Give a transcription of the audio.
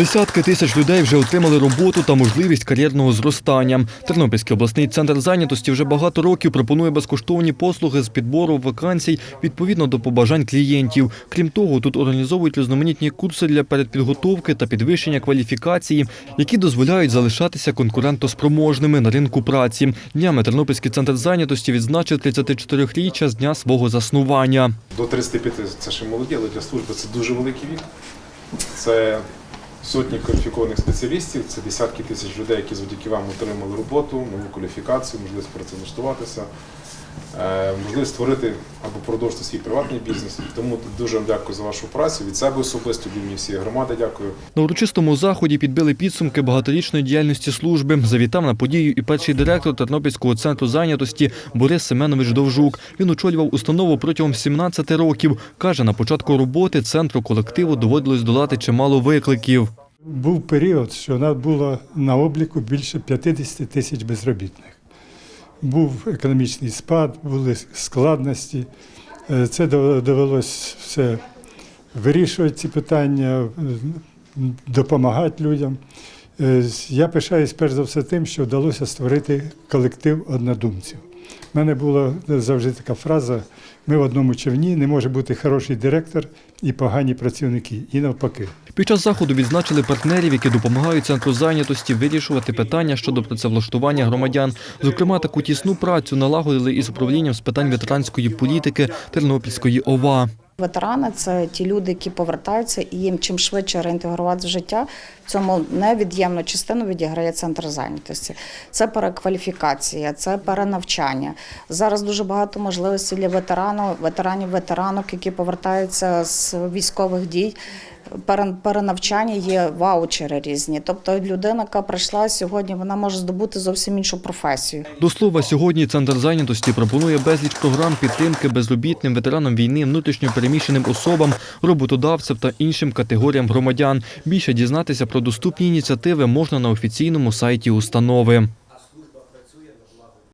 Десятки тисяч людей вже отримали роботу та можливість кар'єрного зростання. Тернопільський обласний центр зайнятості вже багато років пропонує безкоштовні послуги з підбору вакансій відповідно до побажань клієнтів. Крім того, тут організовують різноманітні курси для передпідготовки та підвищення кваліфікації, які дозволяють залишатися конкурентоспроможними на ринку праці. Днями Тернопільський центр зайнятості відзначив 34-річчя з дня свого заснування. До 35 це ще молоді, але для служби це дуже великий вік. Це сотні кваліфікованих спеціалістів, це десятки тисяч людей, які завдяки вам отримали роботу, нову кваліфікацію, можливість працевлаштуватися, можливість створити або продовжити свій приватний бізнес. Тому дуже вам дякую за вашу працю. Від себе особисто, від всієї громади дякую. На урочистому заході підбили підсумки багаторічної діяльності служби. Завітав на подію і перший директор Тернопільського центру зайнятості Борис Семенович Довжук. Він очолював установу протягом 17 років. Каже, на початку роботи центру колективу доводилось долати чимало викликів. Був період, що у нас було на обліку більше 50 тисяч безробітних. Був економічний спад, були складності. Е, Це дов- довелось все вирішувати ці питання, е, допомагати людям. Е, Я пишаюсь перш за все тим, що вдалося створити колектив однодумців. У мене була завжди така фраза: ми в одному човні, не може бути хороший директор і погані працівники, і навпаки. Під час заходу відзначили партнерів, які допомагають центру зайнятості вирішувати питання щодо працевлаштування громадян. Зокрема, таку тісну працю налагодили із управлінням з питань ветеранської політики Тернопільської ОВА. Ветерани це ті люди, які повертаються, і їм чим швидше реінтегрувати в життя. В цьому невід'ємну частину відіграє центр зайнятості. Це перекваліфікація, це перенавчання. Зараз дуже багато можливостей для ветеранів, ветеранів, ветеранок, які повертаються з військових дій. Пере- Перенавчання є ваучери різні. Тобто людина, яка прийшла сьогодні, вона може здобути зовсім іншу професію. До слова, сьогодні центр зайнятості пропонує безліч програм підтримки безробітним ветеранам війни, внутрішньо переміщеним особам, роботодавцям та іншим категоріям громадян. Більше дізнатися про доступні ініціативи можна на офіційному сайті установи.